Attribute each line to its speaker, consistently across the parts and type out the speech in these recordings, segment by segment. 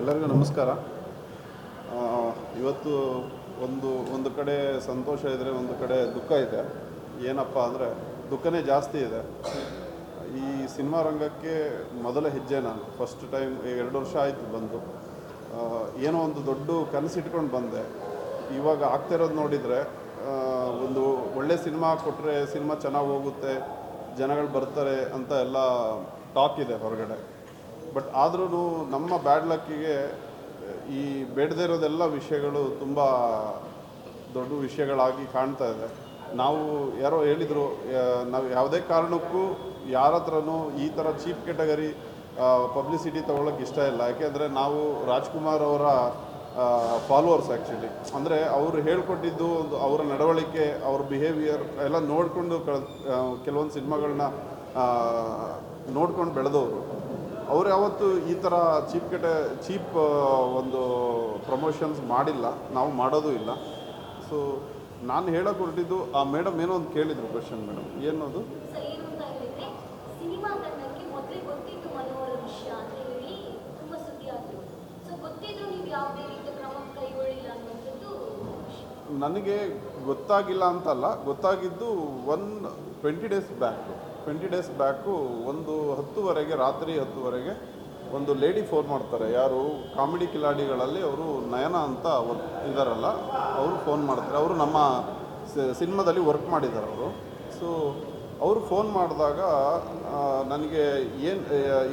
Speaker 1: ಎಲ್ಲರಿಗೂ ನಮಸ್ಕಾರ. ಇವತ್ತು ಒಂದು ಒಂದು ಕಡೆ ಸಂತೋಷ ಇದ್ದರೆ ಒಂದು ಕಡೆ ದುಃಖ ಇದೆ. ಏನಪ್ಪ ಅಂದರೆ ದುಃಖನೇ ಜಾಸ್ತಿ ಇದೆ. ಈ ಸಿನಿಮಾ ರಂಗಕ್ಕೆ ಮೊದಲ ಹೆಜ್ಜೆ ನಾನು. ಫಸ್ಟ್ ಟೈಮ್ ಎರಡು ವರ್ಷ ಆಯಿತು ಬಂದು. ಏನೋ ಒಂದು ದೊಡ್ಡ ಕನಸಿಟ್ಕೊಂಡು ಬಂದೆ. ಇವಾಗ ಆಗ್ತಿರೋದು ನೋಡಿದರೆ ಒಂದು ಒಳ್ಳೆ ಸಿನಿಮಾ ಕೊಟ್ಟರೆ ಸಿನಿಮಾ ಚೆನ್ನಾಗಿ ಹೋಗುತ್ತೆ, ಜನಗಳು ಬರ್ತಾರೆ ಅಂತ ಎಲ್ಲ ಟಾಕ್ ಇದೆ ಹೊರಗಡೆ. ಬಟ್ ಆದ್ರೂ ನಮ್ಮ ಬ್ಯಾಡ್ ಲಕ್ಕಿಗೆ ಈ ಬೇಡದೇ ಇರೋದೆಲ್ಲ ವಿಷಯಗಳು ತುಂಬ ದೊಡ್ಡ ವಿಷಯಗಳಾಗಿ ಕಾಣ್ತಾ ಇದೆ. ನಾವು ಯಾರೋ ಹೇಳಿದರು ನಾವು ಯಾವುದೇ ಕಾರಣಕ್ಕೂ ಯಾರ ಹತ್ರನೂ ಈ ಥರ ಚೀಪ್ ಕೆಟಗರಿ ಪಬ್ಲಿಸಿಟಿ ತೊಗೊಳಕ್ಕೆ ಇಷ್ಟ ಇಲ್ಲ. ಯಾಕೆಂದರೆ ನಾವು ರಾಜ್ಕುಮಾರ್ ಅವರ ಫಾಲೋವರ್ಸ್ ಆ್ಯಕ್ಚುಲಿ ಅಂದರೆ ಅವರು ಹೇಳ್ಕೊಟ್ಟಿದ್ದು ಒಂದು ಅವರ ನಡವಳಿಕೆ, ಅವ್ರ ಬಿಹೇವಿಯರ್ ಎಲ್ಲ ನೋಡಿಕೊಂಡು ಕೆಲವೊಂದು ಸಿನಿಮಾಗಳನ್ನ ನೋಡ್ಕೊಂಡು ಬೆಳೆದವರು. ಅವ್ರು ಯಾವತ್ತು ಈ ಥರ ಚೀಪ್ ಕೆಟ ಚೀಪ್ ಒಂದು ಪ್ರಮೋಷನ್ಸ್ ಮಾಡಿಲ್ಲ. ನಾವು ಮಾಡೋದು ಇಲ್ಲ. ಸೊ ನಾನು ಹೇಳೋಕೆ ಹೊರಟಿದ್ದು ಆ ಮೇಡಮ್ ಏನೋ ಒಂದು ಕೇಳಿದರು ಕ್ವಶನ್ ಮೇಡಮ್. ಏನದು? ನನಗೆ ಗೊತ್ತಾಗಿಲ್ಲ ಅಂತಲ್ಲ ಗೊತ್ತಾಗಿದ್ದು one twenty days back twenty days back ಒಂದು ಹತ್ತುವರೆಗೆ, ರಾತ್ರಿ ಹತ್ತುವರೆಗೆ ಒಂದು ಲೇಡಿ ಫೋನ್ ಮಾಡ್ತಾರೆ. ಯಾರು? ಕಾಮಿಡಿ ಕಿಲಾಡಿಗಳಲ್ಲಿ ಅವರು ನಯನ ಅಂತ ಇದ್ದಾರಲ್ಲ ಅವರು ಫೋನ್ ಮಾಡ್ತಾರೆ. ಅವರು ನಮ್ಮ ಸಿನಿಮಾದಲ್ಲಿ ವರ್ಕ್ ಮಾಡಿದ್ದಾರೆ ಅವರು. ಸೊ ಅವರು ಫೋನ್ ಮಾಡಿದಾಗ ನನಗೆ ಏನು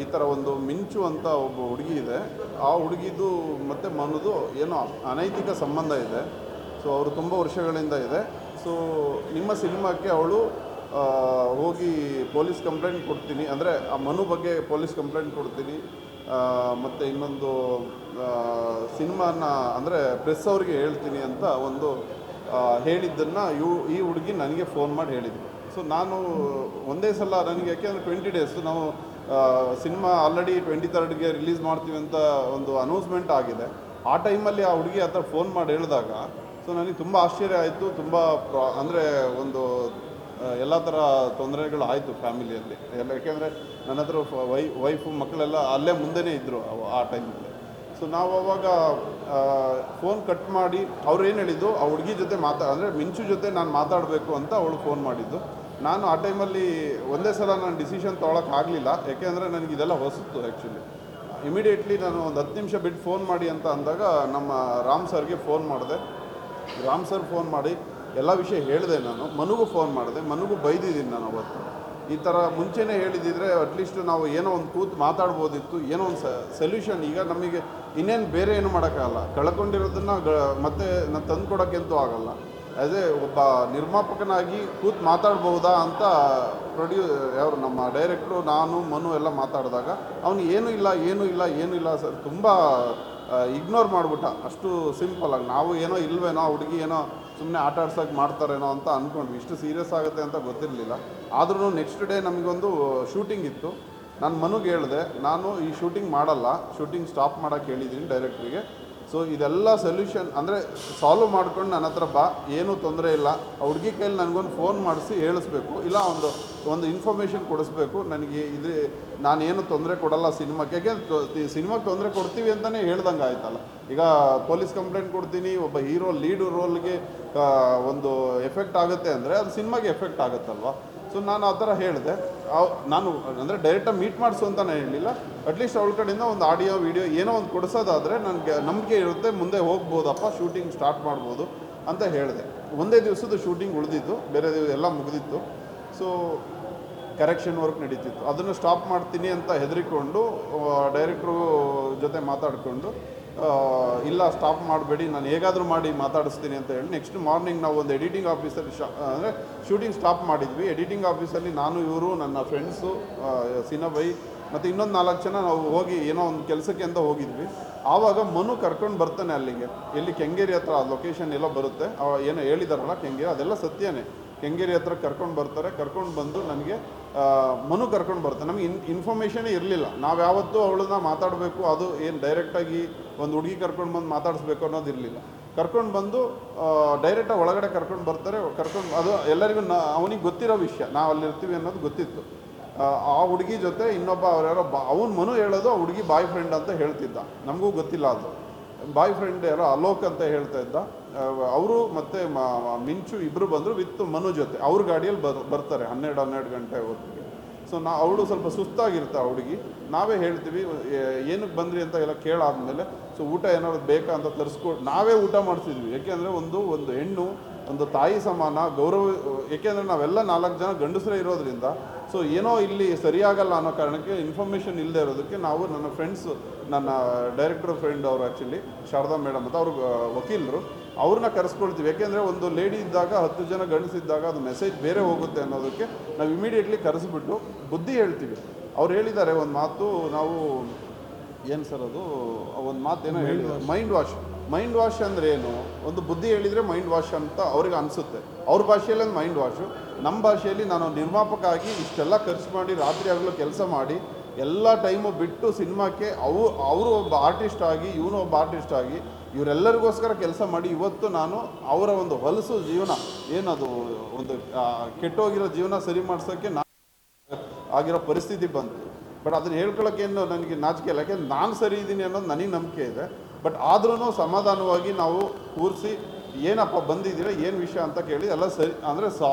Speaker 1: ಈ ಥರ ಒಂದು ಮಿಂಚು ಅಂತ ಒಬ್ಬ ಹುಡುಗಿ ಇದೆ. ಆ ಹುಡುಗಿದು ಮತ್ತು ಮನದು ಏನೋ ಅನೈತಿಕ ಸಂಬಂಧ ಇದೆ. ಸೊ ಅವರು ತುಂಬ ವರ್ಷಗಳಿಂದ ಇದೆ. ಸೊ ನಿಮ್ಮ ಸಿನಿಮಾಕ್ಕೆ ಅವಳು ಹೋಗಿ ಪೊಲೀಸ್ ಕಂಪ್ಲೇಂಟ್ ಕೊಡ್ತೀನಿ. ಅಂದರೆ ಆ ಮನು ಬಗ್ಗೆ ಪೊಲೀಸ್ ಕಂಪ್ಲೇಂಟ್ ಕೊಡ್ತೀನಿ. ಮತ್ತು ಇನ್ನೊಂದು ಸಿನಿಮಾನ ಅಂದರೆ ಪ್ರೆಸ್ ಅವ್ರಿಗೆ ಹೇಳ್ತೀನಿ ಅಂತ ಒಂದು ಆ, ಹೇಳಿದ್ದನ್ನು ಇವು ಈ ಹುಡುಗಿ ನನಗೆ ಫೋನ್ ಮಾಡಿ ಹೇಳಿದ್ದು ಸೊ ನಾನು ಒಂದೇ ಸಲ ನನಗೆ ಯಾಕೆಂದರೆ ಟ್ವೆಂಟಿ ಡೇಸ್ ನಾವು ಸಿನಿಮಾ ಆಲ್ರೆಡಿ ಟ್ವೆಂಟಿ ತರ್ಡ್ಗೆ ರಿಲೀಸ್ ಮಾಡ್ತೀವಿ ಅಂತ ಒಂದು ಅನೌನ್ಸ್ಮೆಂಟ್ ಆಗಿದೆ. ಆ ಟೈಮಲ್ಲಿ ಆ ಹುಡುಗಿ ಹತ್ರ ಫೋನ್ ಮಾಡಿ ಹೇಳಿದಾಗ ಸೊ ನನಗೆ ತುಂಬ ಆಶ್ಚರ್ಯ ಆಯಿತು. ತುಂಬ ಪ್ರಾ ಅಂದರೆ ಒಂದು ಎಲ್ಲ ಥರ ತೊಂದರೆಗಳು ಆಯಿತು ಫ್ಯಾಮಿಲಿಯಲ್ಲಿ ಎಲ್ಲ ಯಾಕೆಂದರೆ ನನ್ನ ಹತ್ರ ವೈ ವೈಫು ಮಕ್ಕಳೆಲ್ಲ ಅಲ್ಲೇ ಮುಂದೆನೇ ಇದ್ದರು ಆ ಟೈಮಲ್ಲಿ ಸೊ ನಾವು ಅವಾಗ ಫೋನ್ ಕಟ್ ಮಾಡಿ ಅವ್ರು ಏನು ಹೇಳಿದ್ದು, ಆ ಹುಡುಗಿ ಜೊತೆ ಮಾತಾ, ಅಂದರೆ ಮಿಂಚು ಜೊತೆ ನಾನು ಮಾತಾಡಬೇಕು ಅಂತ ಅವಳು ಫೋನ್ ಮಾಡಿದ್ದು. ನಾನು ಆ ಟೈಮಲ್ಲಿ ಒಂದೇ ಸಲ ನಾನು ಡಿಸಿಷನ್ ತೊಗೊಳಕ್ಕೆ ಆಗಲಿಲ್ಲ. ಯಾಕೆಂದರೆ ನನಗೆ ಇದೆಲ್ಲ ಹೊಸತು ಆ್ಯಕ್ಚುಲಿ ಇಮಿಡಿಯೇಟ್ಲಿ ನಾನು ಒಂದು ಹತ್ತು ನಿಮಿಷ ಬಿಟ್ಟು ಫೋನ್ ಮಾಡಿ ಅಂತ ಅಂದಾಗ ನಮ್ಮ ರಾಮ್ ಸರ್ಗೆ ಫೋನ್ ಮಾಡಿದೆ. ರಾಮ್ ಸರ್ ಫೋನ್ ಮಾಡಿ ಎಲ್ಲ ವಿಷಯ ಹೇಳಿದೆ ನಾನು. ಮನುಗೂ ಫೋನ್ ಮಾಡಿದೆ. ಮನುಗೂ ಬೈದಿದ್ದೀನಿ ನಾನು ಅವತ್ತು. ಈ ಥರ ಮುಂಚೆನೇ ಹೇಳಿದಿದ್ರೆ ಅಟ್ಲೀಸ್ಟ್ ನಾವು ಏನೋ ಒಂದು ಕೂತು ಮಾತಾಡ್ಬೋದಿತ್ತು, ಏನೋ ಒಂದು ಸೊಲ್ಯೂಷನ್ ಈಗ ನಮಗೆ ಇನ್ನೇನು ಬೇರೆ ಏನು ಮಾಡೋಕ್ಕಾಗಲ್ಲ. ಕಳ್ಕೊಂಡಿರೋದನ್ನು ಗ, ಮತ್ತೆ ನಾನು ತಂದು ಕೊಡೋಕ್ಕೆಂತೂ ಆಗಲ್ಲ. ಆ್ಯಸ್ ಎ ಒಬ್ಬ ನಿರ್ಮಾಪಕನಾಗಿ ಕೂತು ಮಾತಾಡ್ಬೋದಾ ಅಂತ ಪ್ರೊಡ್ಯೂ, ಯಾರು ನಮ್ಮ ಡೈರೆಕ್ಟ್ರು ನಾನು, ಮನು ಎಲ್ಲ ಮಾತಾಡಿದಾಗ, ಅವನು ಏನೂ ಇಲ್ಲ ಏನೂ ಇಲ್ಲ ಏನೂ ಇಲ್ಲ ಸರ್. ತುಂಬ ಇಗ್ನೋರ್ ಮಾಡಿಬಿಟ್ಟ. ಅಷ್ಟು ಸಿಂಪಲ್ ಆಗಿ. ನಾವು ಏನೋ ಇಲ್ವೇನೋ ಹುಡುಗಿ ಏನೋ ಸುಮ್ಮನೆ ಆಟ ಆಡ್ಸೋಕೆ ಮಾಡ್ತಾರೇನೋ ಅಂತ ಅಂದ್ಕೊಂಡ್ವಿ ಇಷ್ಟು ಸೀರಿಯಸ್ ಆಗುತ್ತೆ ಅಂತ ಗೊತ್ತಿರಲಿಲ್ಲ. ಆದ್ರೂ ನೆಕ್ಸ್ಟ್ ಡೇ ನಮಗೊಂದು ಶೂಟಿಂಗ್ ಇತ್ತು. ನಾನು ಮನುಗೆ ಹೇಳಿದೆ, ನಾನು ಈ ಶೂಟಿಂಗ್ ಮಾಡಲ್ಲ. ಶೂಟಿಂಗ್ ಸ್ಟಾಪ್ ಮಾಡೋಕ್ಕೆ ಹೇಳಿದ್ದೀನಿ ಡೈರೆಕ್ಟ್ರಿಗೆ ಸೊ ಇದೆಲ್ಲ ಸೊಲ್ಯೂಷನ್ ಅಂದರೆ ಸಾಲ್ವ್ ಮಾಡ್ಕೊಂಡು ನನ್ನ ಹತ್ರ ಬಾ, ಏನೂ ತೊಂದರೆ ಇಲ್ಲ. ಹುಡುಗಿ ಕೈಲಿ ನನಗೊಂದು ಫೋನ್ ಮಾಡಿಸಿ ಹೇಳಿಸ್ಬೇಕು. ಇಲ್ಲ, ಒಂದು ಒಂದು ಇನ್ಫಾರ್ಮೇಷನ್ ಕೊಡಿಸ್ಬೇಕು. ನನಗೆ ಇದು ನಾನೇನು ತೊಂದರೆ ಕೊಡಲ್ಲ ಸಿನಿಮಾಕ್ಕೆ. ಯಾಕೆ ಸಿನಿಮಾಗೆ ತೊಂದರೆ ಕೊಡ್ತೀವಿ ಅಂತಲೇ ಹೇಳ್ದಂಗೆ ಆಯ್ತಲ್ಲ. ಈಗ ಪೊಲೀಸ್ ಕಂಪ್ಲೇಂಟ್ ಕೊಡ್ತೀನಿ, ಒಬ್ಬ ಹೀರೋ ಲೀಡ್ ರೋಲ್ಗೆ ಒಂದು ಎಫೆಕ್ಟ್ ಆಗುತ್ತೆ ಅಂದರೆ ಅದು ಸಿನಿಮಾಗೆ ಎಫೆಕ್ಟ್ ಆಗುತ್ತಲ್ವಾ? ಸೊ ನಾನು ಆ ಥರ ಹೇಳಿದೆ. ನಾನು, ಅಂದರೆ ಡೈರೆಕ್ಟಾಗಿ ಮೀಟ್ ಮಾಡಿಸು ಅಂತ ನಾನು ಹೇಳಿಲ್ಲ ಅಟ್ಲೀಸ್ಟ್ ಅವಳ ಕಡೆಯಿಂದ ಒಂದು ಆಡಿಯೋ ವಿಡಿಯೋ ಏನೋ ಒಂದು ಕೊಡಿಸೋದಾದರೆ ನನಗೆ ನಂಬಿಕೆ ಇರುತ್ತೆ, ಮುಂದೆ ಹೋಗ್ಬೋದಪ್ಪ ಶೂಟಿಂಗ್ ಸ್ಟಾರ್ಟ್ ಮಾಡ್ಬೋದು ಅಂತ ಹೇಳಿದೆ. ಒಂದೇ ದಿವಸದ ಶೂಟಿಂಗ್ ಉಳಿದಿತ್ತು ಬೇರೆ ದಿವಸ ಎಲ್ಲ ಮುಗಿದಿತ್ತು. ಸೊ ಕರೆಕ್ಷನ್ ವರ್ಕ್ ನಡೀತಿತ್ತು. ಅದನ್ನು ಸ್ಟಾಪ್ ಮಾಡ್ತೀನಿ ಅಂತ ಹೆದರಿಕೊಂಡು ಡೈರೆಕ್ಟ್ರು ಜೊತೆ ಮಾತಾಡಿಕೊಂಡು ಇಲ್ಲ ಸ್ಟಾಪ್ ಮಾಡಬೇಡಿ, ನಾನು ಹೇಗಾದರೂ ಮಾಡಿ ಮಾತಾಡಿಸ್ತೀನಿ ಅಂತ ಹೇಳಿ ನೆಕ್ಸ್ಟ್ ಮಾರ್ನಿಂಗ್ ನಾವು ಒಂದು ಎಡಿಟಿಂಗ್ ಆಫೀಸಲ್ಲಿ ಶಾ ಅಂದರೆ ಶೂಟಿಂಗ್ ಸ್ಟಾಪ್ ಮಾಡಿದ್ವಿ. ಎಡಿಟಿಂಗ್ ಆಫೀಸಲ್ಲಿ ನಾನು, ಇವರು, ನನ್ನ ಫ್ರೆಂಡ್ಸು ಸಿನಬೈ ಮತ್ತು ಇನ್ನೊಂದು ನಾಲ್ಕು ಜನ ನಾವು ಹೋಗಿ ಏನೋ ಒಂದು ಕೆಲಸಕ್ಕೆ ಅಂತ ಹೋಗಿದ್ವಿ. ಆವಾಗ ಮನು ಕರ್ಕೊಂಡು ಬರ್ತಾನೆ ಅಲ್ಲಿಗೆ. ಎಲ್ಲಿ ಕೆಂಗೇರಿ ಹತ್ರ ಲೊಕೇಶನ್ ಎಲ್ಲ ಬರುತ್ತೆ. ಏನೋ ಹೇಳಿದಾರಲ್ಲ ಕೆಂಗೇರಿ, ಅದೆಲ್ಲ ಸತ್ಯನೇ. ಕೆಂಗೇರಿ ಹತ್ರ ಕರ್ಕೊಂಡು ಬರ್ತಾರೆ ಕರ್ಕೊಂಡು ಬಂದು ನನಗೆ ಮನು ಕರ್ಕೊಂಡು ಬರ್ತಾರೆ. ನಮಗೆ ಇನ್ ಇನ್ಫಾರ್ಮೇಷನೇ ಇರಲಿಲ್ಲ. ನಾವು ಯಾವತ್ತೂ ಅವಳನ್ನ ಮಾತಾಡಬೇಕು ಅದು ಏನು ಡೈರೆಕ್ಟಾಗಿ ಒಂದು ಹುಡುಗಿ ಕರ್ಕೊಂಡು ಬಂದು ಮಾತಾಡಿಸ್ಬೇಕು ಅನ್ನೋದು ಇರಲಿಲ್ಲ. ಕರ್ಕೊಂಡು ಬಂದು ಡೈರೆಕ್ಟಾಗಿ ಒಳಗಡೆ ಕರ್ಕೊಂಡು ಬರ್ತಾರೆ ಕರ್ಕೊಂಡು ಅದು ಎಲ್ಲರಿಗೂ ನ ಅವನಿಗೆ ಗೊತ್ತಿರೋ ವಿಷಯ. ನಾವು ಅಲ್ಲಿರ್ತೀವಿ ಅನ್ನೋದು ಗೊತ್ತಿತ್ತು. ಆ, ಹುಡುಗಿ ಜೊತೆ ಇನ್ನೊಬ್ಬ ಅವ್ರ್ಯಾರೋ ಬಾ ಅವ್ನ ಮನು ಹೇಳೋದು ಆ ಹುಡುಗಿ ಬಾಯ್ ಫ್ರೆಂಡ್ ಅಂತ ಹೇಳ್ತಿದ್ದ. ನಮಗೂ ಗೊತ್ತಿಲ್ಲ ಅದು. ಬಾಯ್ ಫ್ರೆಂಡ್ ಯಾರೋ ಅಲೋಕ್ ಅಂತ ಹೇಳ್ತಾ ಇದ್ದ. ಅವರು ಮತ್ತು ಮಿಂಚು ಇಬ್ಬರು ಬಂದರು ವಿತ್ ಮನು ಜೊತೆ. ಅವ್ರ ಗಾಡಿಯಲ್ಲಿ ಬರ್, ಬರ್ತಾರೆ, ಹನ್ನೆರಡು ಹನ್ನೆರಡು ಗಂಟೆ ಹೊತ್ತಿಗೆ. ಸೊ ನಾ, ಅವಳು ಸ್ವಲ್ಪ ಸುಸ್ತಾಗಿರ್ತಾ ಹುಡುಗಿ. ನಾವೇ ಹೇಳ್ತೀವಿ ಏನಕ್ಕೆ ಬಂದ್ರಿ ಅಂತ ಎಲ್ಲ ಕೇಳಾದ್ಮೇಲೆ ಸೊ ಊಟ ಏನಾದ್ರು ಬೇಕಾ ಅಂತ ತರಿಸ್ಕೊ, ನಾವೇ ಊಟ ಮಾಡ್ತಿದ್ವಿ. ಯಾಕೆಂದರೆ ಒಂದು ಒಂದು ಹೆಣ್ಣು, ಒಂದು ತಾಯಿ ಸಮಾನ, ಗೌರವ ಏಕೆಂದರೆ ನಾವೆಲ್ಲ ನಾಲ್ಕು ಜನ ಗಂಡಸರೇ ಇರೋದ್ರಿಂದ, ಸೊ ಏನೋ ಇಲ್ಲಿ ಸರಿಯಾಗಲ್ಲ ಅನ್ನೋ ಕಾರಣಕ್ಕೆ ಇನ್ಫಾರ್ಮೇಷನ್ ಇಲ್ಲದೆ ಇರೋದಕ್ಕೆ ನಾವು ನನ್ನ ಫ್ರೆಂಡ್ಸ್ ನನ್ನ ಡೈರೆಕ್ಟರ್ ಫ್ರೆಂಡ್ ಅವರು ಆ್ಯಕ್ಚುಲಿ ಶಾರದಾ ಮೇಡಮ್ ಅಂತ ಅವ್ರಿಗೆ ವಕೀಲರು, ಅವ್ರನ್ನ ಕರೆಸ್ಕೊಳ್ತೀವಿ. ಯಾಕೆಂದರೆ ಒಂದು ಲೇಡಿ ಇದ್ದಾಗ, ಹತ್ತು ಜನ ಗಂಡಸಿದ್ದಾಗ ಅದು ಮೆಸೇಜ್ ಬೇರೆ ಹೋಗುತ್ತೆ ಅನ್ನೋದಕ್ಕೆ ನಾವು ಇಮಿಡಿಯೇಟ್ಲಿ ಕರೆಸಿಬಿಟ್ಟು ಬುದ್ಧಿ ಹೇಳ್ತೀವಿ. ಅವ್ರು ಹೇಳಿದ್ದಾರೆ ಒಂದು ಮಾತು, ನಾವು ಏನು ಸರ್ ಅದು? ಒಂದು ಮಾತು ಏನೋ ಹೇಳಿದ್ರು. ಮೈಂಡ್ ವಾಶ್ ಮೈಂಡ್ ವಾಶ್ ಅಂದರೆ ಏನು? ಒಂದು ಬುದ್ಧಿ ಹೇಳಿದರೆ ಮೈಂಡ್ ವಾಶ್ ಅಂತ ಅವ್ರಿಗೆ ಅನಿಸುತ್ತೆ. ಅವ್ರ ಭಾಷೆಯಲ್ಲಿ ಒಂದು ಮೈಂಡ್ ವಾಶು ನಮ್ಮ ಭಾಷೆಯಲ್ಲಿ ನಾನು ನಿರ್ಮಾಪಕ ಆಗಿ ಇಷ್ಟೆಲ್ಲ ಖರ್ಚು ಮಾಡಿ ರಾತ್ರಿ ಆಗಲೂ ಕೆಲಸ ಮಾಡಿ ಎಲ್ಲ ಟೈಮು ಬಿಟ್ಟು ಸಿನಿಮಾಕ್ಕೆ ಅವು ಅವರು ಒಬ್ಬ ಆರ್ಟಿಸ್ಟ್ ಆಗಿ ಇವನು ಒಬ್ಬ ಆರ್ಟಿಸ್ಟ್ ಆಗಿ ಇವರೆಲ್ಲರಿಗೋಸ್ಕರ ಕೆಲಸ ಮಾಡಿ ಇವತ್ತು ನಾನು ಅವರ ಒಂದು ಹೊಲಸು ಜೀವನ ಏನದು ಒಂದು ಕೆಟ್ಟೋಗಿರೋ ಜೀವನ ಸರಿ ಮಾಡಿಸೋಕ್ಕೆ ನಾನು ಆಗಿರೋ ಪರಿಸ್ಥಿತಿ ಬಂತು. ಬಟ್ ಅದನ್ನ ಹೇಳ್ಕೊಳ್ಳೋಕ್ಕೇನು ನನಗೆ ನಾಚಿಕೆ ಇಲ್ಲ. ಯಾಕೆಂದ್ರೆ ನಾನು ಸರಿ ಇದ್ದೀನಿ ಅನ್ನೋದು ನನಗೆ ನಂಬಿಕೆ ಇದೆ. ಬಟ್ ಆದ್ರೂ ಸಮಾಧಾನವಾಗಿ ನಾವು ಕೂರಿಸಿ ಏನಪ್ಪ ಬಂದಿದ್ದೀರ, ಏನು ವಿಷಯ ಅಂತ ಕೇಳಿ ಎಲ್ಲ ಸರಿ, ಅಂದರೆ ಸಾ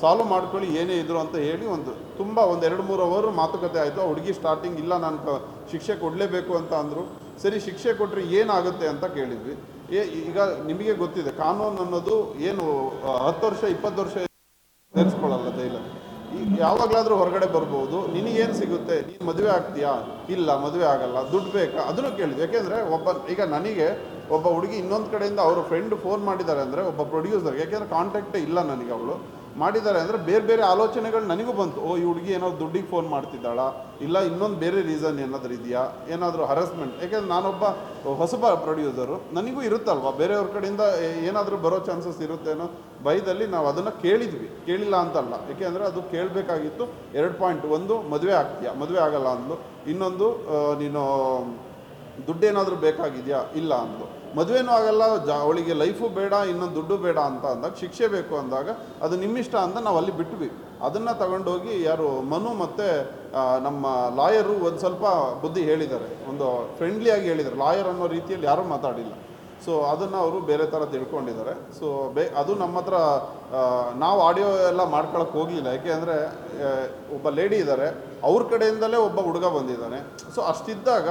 Speaker 1: ಸಾಲ್ವ್ ಮಾಡ್ಕೊಳ್ಳಿ, ಏನೇ ಇದ್ರು ಅಂತ ಹೇಳಿ ಒಂದು ತುಂಬ ಒಂದು ಎರಡು ಮೂರು ಅವರ್ ಮಾತುಕತೆ ಆಯಿತು. ಹುಡುಗಿ ಸ್ಟಾರ್ಟಿಂಗ್ ಇಲ್ಲ, ನಾನು ಶಿಕ್ಷೆ ಕೊಡಲೇಬೇಕು ಅಂತ ಅಂದರು. ಸರಿ, ಶಿಕ್ಷೆ ಕೊಟ್ಟರೆ ಏನಾಗುತ್ತೆ ಅಂತ ಕೇಳಿದ್ವಿ. ಏ, ಈಗ ನಿಮಗೆ ಗೊತ್ತಿದೆ, ಕಾನೂನು ಅನ್ನೋದು ಏನು, ಹತ್ತು ವರ್ಷ, ಇಪ್ಪತ್ತು ವರ್ಷ ಸೇರಿಸ್ಕೊಳ್ಳಲ್ಲ ಜೈಲಲ್ಲಿ. ಈಗ ಯಾವಾಗಲಾದರೂ ಹೊರಗಡೆ ಬರ್ಬೋದು. ನಿನಗೇನು ಸಿಗುತ್ತೆ? ನೀನು ಮದುವೆ ಆಗ್ತೀಯಾ? ಇಲ್ಲ, ಮದುವೆ ಆಗಲ್ಲ. ದುಡ್ಡು ಬೇಕಾ? ಅದನ್ನು ಕೇಳಿದ್ವಿ. ಯಾಕೆಂದರೆ ಒಬ್ಬ, ಈಗ ನನಗೆ ಒಬ್ಬ ಹುಡುಗಿ ಇನ್ನೊಂದು ಕಡೆಯಿಂದ ಅವರು ಫ್ರೆಂಡ್ ಫೋನ್ ಮಾಡಿದ್ದಾರೆ ಅಂದರೆ ಒಬ್ಬ ಪ್ರೊಡ್ಯೂಸರ್ ಯಾಕೆಂದರೆ ಕಾಂಟ್ಯಾಕ್ಟೇ ಇಲ್ಲ ನನಗೆ ಅವಳು. ಮಾಡಿದ್ದಾರೆ ಅಂದರೆ ಬೇರೆ ಬೇರೆ ಆಲೋಚನೆಗಳು ನನಗೂ ಬಂತು. ಓ, ಈ ಹುಡುಗಿ ಏನೋ ದುಡ್ಡಿಗೆ ಫೋನ್ ಮಾಡ್ತಿದ್ದಾಳ? ಇಲ್ಲ, ಇನ್ನೊಂದು ಬೇರೆ ರೀಸನ್ ಏನಾದರೂ ಇದೆಯಾ? ಏನಾದರೂ ಹರಸ್ಮೆಂಟ್ ಯಾಕೆಂದ್ರೆ ನಾನೊಬ್ಬ ಹೊಸಬ ಪ್ರೊಡ್ಯೂಸರು ನನಗೂ ಇರುತ್ತಲ್ವಾ? ಬೇರೆಯವ್ರ ಕಡೆಯಿಂದ ಏನಾದರೂ ಬರೋ ಚಾನ್ಸಸ್ ಇರುತ್ತೇನೋ ಭಯದಲ್ಲಿ ನಾವು ಅದನ್ನು ಕೇಳಿದ್ವಿ. ಕೇಳಿಲ್ಲ ಅಂತಲ್ಲ. ಏಕೆಂದರೆ ಅದು ಕೇಳಬೇಕಾಗಿತ್ತು. ಎರಡು ಪಾಯಿಂಟ್ ಒಂದು, ಮದುವೆ ಆಗ್ತೀಯಾ? ಮದುವೆ ಆಗಲ್ಲ ಅಂದ್ಲು. ಇನ್ನೊಂದು ನೀನು ದುಡ್ಡೇನಾದರೂ ಬೇಕಾಗಿದೆಯಾ? ಇಲ್ಲ ಅಂದು ಮದುವೆನೂ ಆಗಲ್ಲ, ಜ, ಅವಳಿಗೆ ಲೈಫು ಬೇಡ, ಇನ್ನೊಂದು ದುಡ್ಡು ಬೇಡ ಅಂತ ಅಂದಾಗ, ಶಿಕ್ಷೆ ಬೇಕು ಅಂದಾಗ, ಅದು ನಿಮ್ಮಿಷ್ಟ ಅಂತ ನಾವು ಅಲ್ಲಿ ಬಿಟ್ವಿ. ಅದನ್ನು ತಗೊಂಡೋಗಿ ಯಾರು, ಮನು ಮತ್ತು ನಮ್ಮ ಲಾಯರು ಒಂದು ಸ್ವಲ್ಪ ಬುದ್ಧಿ ಹೇಳಿದ್ದಾರೆ. ಒಂದು ಫ್ರೆಂಡ್ಲಿಯಾಗಿ ಹೇಳಿದ್ದಾರೆ. ಲಾಯರ್ ಅನ್ನೋ ರೀತಿಯಲ್ಲಿ ಯಾರೂ ಮಾತಾಡಿಲ್ಲ. ಸೊ ಅದನ್ನು ಅವರು ಬೇರೆ ಥರ ತಿಳ್ಕೊಂಡಿದ್ದಾರೆ. ಸೊ ಬೇ, ಅದು ನಮ್ಮ ಹತ್ರ ನಾವು ಆಡಿಯೋ ಎಲ್ಲ ಮಾಡ್ಕೊಳಕ್ಕೆ ಹೋಗಲಿಲ್ಲ. ಯಾಕೆಂದರೆ ಒಬ್ಬ ಲೇಡಿ ಇದ್ದಾರೆ ಅವ್ರ ಕಡೆಯಿಂದಲೇ ಒಬ್ಬ ಹುಡುಗ ಬಂದಿದ್ದಾನೆ. ಸೊ ಅಷ್ಟಿದ್ದಾಗ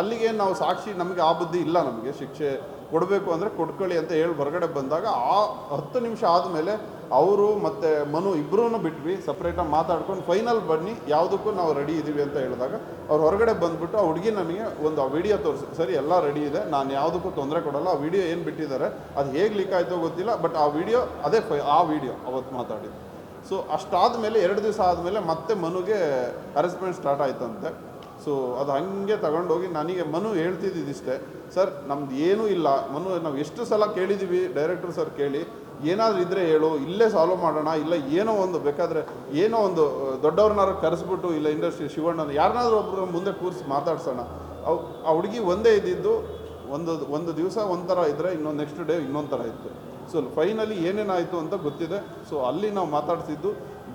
Speaker 1: ಅಲ್ಲಿಗೆ ನಾವು ಸಾಕ್ಷಿ ನಮಗೆ ಆ ಬುದ್ಧಿ ಇಲ್ಲ ನಮಗೆ. ಶಿಕ್ಷೆ ಕೊಡಬೇಕು ಅಂದರೆ ಕೊಡ್ಕೊಳ್ಳಿ ಅಂತ ಹೇಳಿ ಹೊರಗಡೆ ಬಂದಾಗ ಆ ಹತ್ತು ನಿಮಿಷ ಆದಮೇಲೆ ಅವರು ಮತ್ತು ಮನು ಇಬ್ಬರೂ ಬಿಟ್ವಿ ಸಪ್ರೇಟಾಗಿ ಮಾತಾಡ್ಕೊಂಡು ಫೈನಲ್ ಬನ್ನಿ, ಯಾವುದಕ್ಕೂ ನಾವು ರೆಡಿ ಇದ್ದೀವಿ ಅಂತ ಹೇಳಿದಾಗ ಅವ್ರು ಹೊರಗಡೆ ಬಂದುಬಿಟ್ಟು ಆ ಹುಡುಗಿ ನನಗೆ ಒಂದು ಆ ವಿಡಿಯೋ ತೋರಿಸಿ, ಸರಿ, ಎಲ್ಲ ರೆಡಿ ಇದೆ, ನಾನು ಯಾವುದಕ್ಕೂ ತೊಂದರೆ ಕೊಡಲ್ಲ, ಆ ವಿಡಿಯೋ ಏನು ಬಿಟ್ಟಿದ್ದಾರೆ, ಅದು ಹೇಗೆ ಲೀಕ್ ಆಯಿತೋ ಗೊತ್ತಿಲ್ಲ ಬಟ್ ಆ ವಿಡಿಯೋ ಅದೇ ಫೈ ಆ ವಿಡಿಯೋ ಅವತ್ತು ಮಾತಾಡಿದ್ದು. ಸೊ ಅಷ್ಟಾದಮೇಲೆ ಎರಡು ದಿವಸ ಆದಮೇಲೆ ಮತ್ತೆ ಮನುಗೆ ಹರೆಸ್ಮೆಂಟ್ ಸ್ಟಾರ್ಟ್ ಆಯ್ತಂತೆ. ಸೊ ಅದು ಹಾಗೆ ತಗೊಂಡೋಗಿ ನನಗೆ ಮನು ಹೇಳ್ತಿದ್ದಿದ್ದಿಷ್ಟೇ ಸರ್, ನಮ್ದು ಏನೂ ಇಲ್ಲ, ಮನು, ನಾವು ಎಷ್ಟು ಸಲ ಕೇಳಿದ್ದೀವಿ ಡೈರೆಕ್ಟರ್ ಸರ್ ಕೇಳಿ ಏನಾದರೂ ಇದ್ದರೆ ಹೇಳು, ಇಲ್ಲೇ ಸಾಲ್ವ್ ಮಾಡೋಣ, ಇಲ್ಲ ಏನೋ ಒಂದು ಬೇಕಾದರೆ ಏನೋ ಒಂದು ದೊಡ್ಡವ್ರನ್ನಾರು ಕರೆಸ್ಬಿಟ್ಟು ಇಲ್ಲ ಇಂಡಸ್ಟ್ರಿ ಶಿವಣ್ಣನ ಯಾರನ್ನಾದ್ರೂ ಒಬ್ಬರು ಮುಂದೆ ಕೂರಿಸಿ ಮಾತಾಡ್ಸೋಣ. ಅವು, ಆ ಹುಡುಗಿ ಒಂದೇ ಇದ್ದಿದ್ದು, ಒಂದು ಒಂದು ದಿವಸ ಒಂಥರ ಇದ್ದರೆ ಇನ್ನೊಂದು ನೆಕ್ಸ್ಟ್ ಡೇ ಇನ್ನೊಂದು ಥರ ಇತ್ತು ಸೊ ಫೈನಲಿ ಏನೇನಾಯಿತು ಅಂತ ಗೊತ್ತಿದೆ. ಸೊ ಅಲ್ಲಿ ನಾವು ಮಾತಾಡ್ಸಿದ್ದು,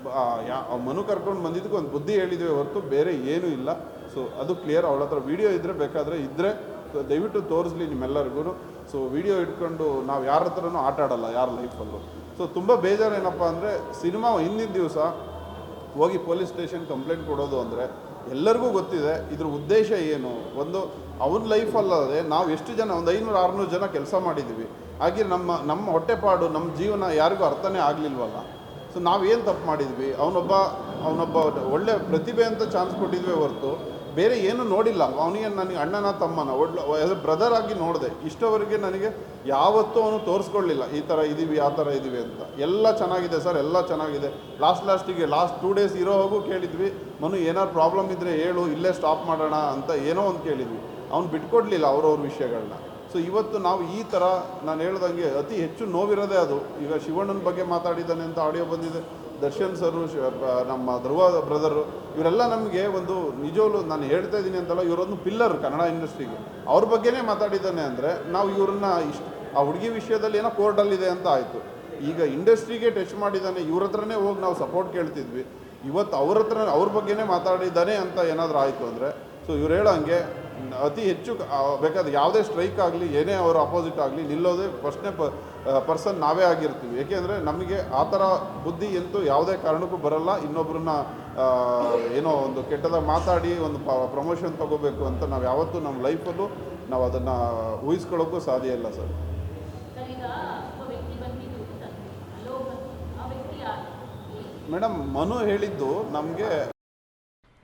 Speaker 1: ಬ- ಯಾ ಮನು ಕರ್ಕೊಂಡು ಬಂದಿದ್ದಕ್ಕೆ ಒಂದು ಬುದ್ಧಿ ಹೇಳಿದ್ವಿ ಹೊರತು ಬೇರೆ ಏನೂ ಇಲ್ಲ. ಸೊ ಅದು ಕ್ಲಿಯರ್ ಅವಳ ಹತ್ರ ವಿಡಿಯೋ ಇದ್ದರೆ ಬೇಕಾದರೆ ಇದ್ದರೆ ದಯವಿಟ್ಟು ತೋರಿಸ್ಲಿ ನಿಮ್ಮೆಲ್ಲರಿಗೂ ಸೊ ವಿಡಿಯೋ ಇಟ್ಕೊಂಡು ನಾವು ಯಾರ ಹತ್ರನೂ ಆಟ ಆಡಲ್ಲ, ಯಾರ ಲೈಫಲ್ಲೂ ಸೊ ತುಂಬ ಬೇಜಾರು ಏನಪ್ಪ ಅಂದರೆ ಸಿನಿಮಾ ಹಿಂದಿನ ದಿವಸ ಹೋಗಿ ಪೊಲೀಸ್ ಸ್ಟೇಷನ್ ಕಂಪ್ಲೇಂಟ್ ಕೊಡೋದು ಅಂದರೆ ಎಲ್ಲರಿಗೂ ಗೊತ್ತಿದೆ ಇದ್ರ ಉದ್ದೇಶ ಏನು. ಒಂದು, ಅವನ ಲೈಫಲ್ಲದೆ ನಾವು ಎಷ್ಟು ಜನ, ಒಂದು ಐನೂರು, ಆರುನೂರು ಜನ ಕೆಲಸ ಮಾಡಿದ್ದೀವಿ ಹಾಗೆ ನಮ್ಮ ನಮ್ಮ ಹೊಟ್ಟೆಪಾಡು ನಮ್ಮ ಜೀವನ ಯಾರಿಗೂ ಅರ್ಥನೇ ಆಗಲಿಲ್ವಲ್ಲ. ಸೊ ನಾವೇನು ತಪ್ಪು ಮಾಡಿದ್ವಿ? ಅವನೊಬ್ಬ ಅವನೊಬ್ಬ ಒಳ್ಳೆ ಪ್ರತಿಭೆ ಅಂತ ಚಾನ್ಸ್ ಕೊಟ್ಟಿದ್ವಿ ಹೊರತು ಬೇರೆ ಏನು ನೋಡಿಲ್ಲ. ಅವನಿಗೆ ನನಗೆ ಅಣ್ಣನ ತಮ್ಮನ, ಒಡ್ಲ ಬ್ರದರ್ ಆಗಿ ನೋಡಿದೆ. ಇಷ್ಟವರೆಗೆ ನನಗೆ ಯಾವತ್ತೂ ಅವನು ತೋರಿಸ್ಕೊಳ್ಳಿಲ್ಲ, ಈ ಥರ ಇದ್ದೀವಿ ಆ ಥರ ಇದ್ದೀವಿ ಅಂತ. ಎಲ್ಲ ಚೆನ್ನಾಗಿದೆ ಸರ್, ಎಲ್ಲ ಚೆನ್ನಾಗಿದೆ. ಲಾಸ್ಟ್ ಲಾಸ್ಟಿಗೆ ಲಾಸ್ಟ್ ಟೂ ಡೇಸ್ ಇರೋವಾಗೂ ಕೇಳಿದ್ವಿ, ಮನು ಏನಾರು ಪ್ರಾಬ್ಲಮ್ ಇದ್ದರೆ ಹೇಳು, ಇಲ್ಲೇ ಸ್ಟಾಪ್ ಮಾಡೋಣ ಅಂತ ಏನೋ ಒಂದು ಕೇಳಿದ್ವಿ. ಅವ್ನು ಬಿಟ್ಕೊಡ್ಲಿಲ್ಲ ಅವ್ರವ್ರ ವಿಷಯಗಳನ್ನ ಸೊ ಇವತ್ತು ನಾವು ಈ ಥರ ನಾನು ಹೇಳ್ದಂಗೆ ಅತಿ ಹೆಚ್ಚು ನೋವಿರೋದೇ ಅದು. ಈಗ ಶಿವಣ್ಣನ ಬಗ್ಗೆ ಮಾತಾಡಿದ್ದಾನೆ ಅಂತ ಆಡಿಯೋ ಬಂದಿದೆ. ದರ್ಶನ್ ಸರು ನಮ್ಮ ಧ್ರುವ ಬ್ರದರು ಇವರೆಲ್ಲ ನಮಗೆ ಒಂದು ನಿಜವಲ್ಲೂ ನಾನು ಹೇಳ್ತಾ ಇದ್ದೀನಿ ಅಂತಲ್ಲ, ಇವರೊಂದು ಪಿಲ್ಲರ್ ಕನ್ನಡ ಇಂಡಸ್ಟ್ರಿಗೆ ಅವ್ರ ಬಗ್ಗೆನೇ ಮಾತಾಡಿದ್ದಾನೆ ಅಂದರೆ, ನಾವು ಇವ್ರನ್ನ ಇಷ್ಟು, ಆ ಹುಡುಗಿ ವಿಷಯದಲ್ಲಿ ಏನೋ ಕೋರ್ಟಲ್ಲಿದೆ ಅಂತ ಆಯಿತು. ಈಗ ಇಂಡಸ್ಟ್ರಿಗೆ ಟಚ್ ಮಾಡಿದ್ದಾನೆ, ಇವ್ರ ಹತ್ರನೇ ಹೋಗಿ ನಾವು ಸಪೋರ್ಟ್ ಕೇಳ್ತಿದ್ವಿ. ಇವತ್ತು ಅವ್ರ ಹತ್ರ, ಅವ್ರ ಬಗ್ಗೆನೇ ಮಾತಾಡಿದ್ದಾನೆ ಅಂತ ಏನಾದರೂ ಆಯಿತು ಅಂದರೆ ಸೊ ಇವ್ರು ಹೇಳೋ ಹಂಗೆ ಅತಿ ಹೆಚ್ಚು ಬೇಕಾದ ಯಾವುದೇ ಸ್ಟ್ರೈಕ್ ಆಗಲಿ ಏನೇ ಅವರು ಅಪೋಸಿಟ್ ಆಗಲಿ ನಿಲ್ಲೋದೇ ಫಸ್ಟ್ನೇ ಪ ಪರ್ಸನ್ ನಾವೇ ಆಗಿರ್ತೀವಿ. ಏಕೆಂದರೆ ನಮಗೆ ಆ ಥರ ಬುದ್ಧಿ ಅಂತೂ ಯಾವುದೇ ಕಾರಣಕ್ಕೂ ಬರಲ್ಲ. ಇನ್ನೊಬ್ಬರನ್ನ ಏನೋ ಒಂದು ಕೆಟ್ಟದಾಗ ಮಾತಾಡಿ ಒಂದು ಪ್ರಮೋಷನ್ ತಗೋಬೇಕು ಅಂತ ನಾವು ಯಾವತ್ತೂ ನಮ್ಮ ಲೈಫಲ್ಲೂ ನಾವು ಅದನ್ನು ಊಹಿಸ್ಕೊಳ್ಳೋಕ್ಕೂ ಸಾಧ್ಯ ಇಲ್ಲ ಸರ್. ಮೇಡಮ್ ಮನು ಹೇಳಿದ್ದು ನಮಗೆ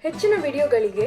Speaker 2: ಹೆಚ್ಚಿನ ವಿಡಿಯೋಗಳಿಗೆ